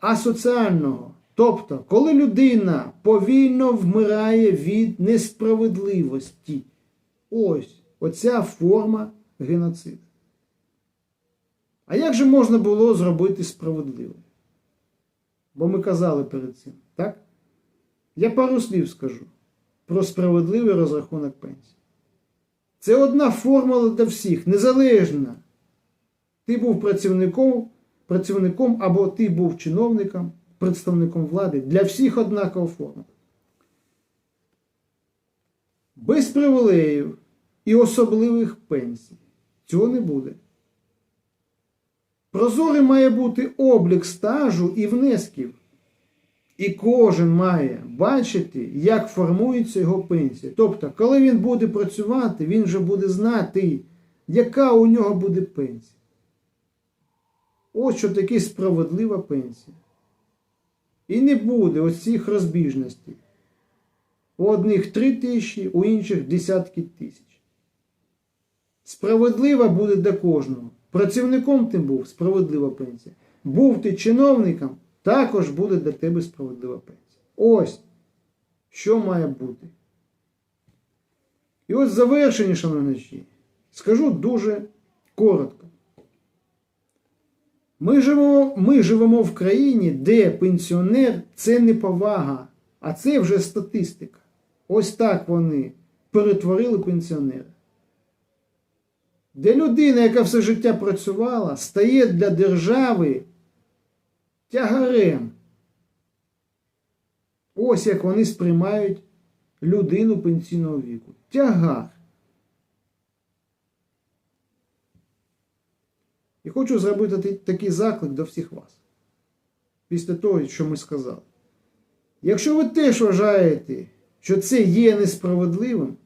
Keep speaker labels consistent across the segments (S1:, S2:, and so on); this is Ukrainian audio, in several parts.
S1: асоціального. Тобто, коли людина повільно вмирає від несправедливості. Ось оця форма геноциду. А як же можна було зробити справедливо? Бо ми казали перед цим, так? Я пару слів скажу про справедливий розрахунок пенсії. Це одна формула для всіх, незалежна. Ти був працівником, працівником або ти був чиновником, представником влади. Для всіх однакова формула. Без привілеїв і особливих пенсій. Цього не буде. Прозорий має бути облік стажу і внесків. І кожен має бачити, як формується його пенсія. Тобто, коли він буде працювати, він вже буде знати, яка у нього буде пенсія. Ось що таке справедлива пенсія. І не буде ось цих розбіжностей. У одних 3 тисячі, у інших десятки тисяч. Справедлива буде для кожного. Працівником ти був справедлива пенсія. Був ти чиновником, також буде для тебе справедлива пенсія. Ось що має бути. І ось в завершенні, шановні, скажу дуже коротко. Ми живемо, ми живемо в країні, де пенсіонер це не повага, а це вже статистика. Ось так вони перетворили пенсіонера. Де людина, яка все життя працювала, стає для держави тягарем. Ось як вони сприймають людину пенсійного віку. Тягар. І хочу зробити такий заклик до всіх вас. Після того, що ми сказали. Якщо ви теж вважаєте, що це є несправедливим,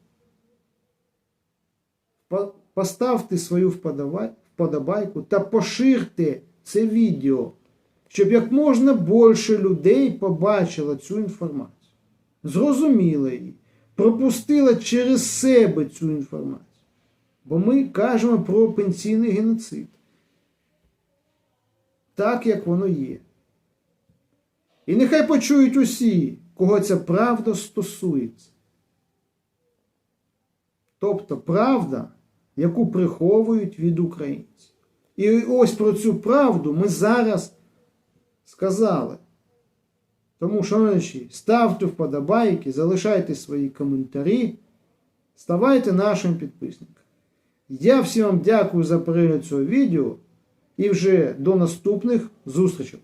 S1: поставте свою вподобайку та поширте це відео, щоб як можна більше людей побачило цю інформацію, зрозуміло її, пропустила через себе цю інформацію. Бо ми кажемо про пенсійний геноцид. Так, як воно є. І нехай почують усі, кого ця правда стосується. Тобто правда, яку приховують від українців. І ось про цю правду ми зараз сказали. Тому, шановні, ставте вподобайки, залишайте свої коментарі, ставайте нашим підписником. Я всім вам дякую за перегляд цього відео і вже до наступних зустрічей.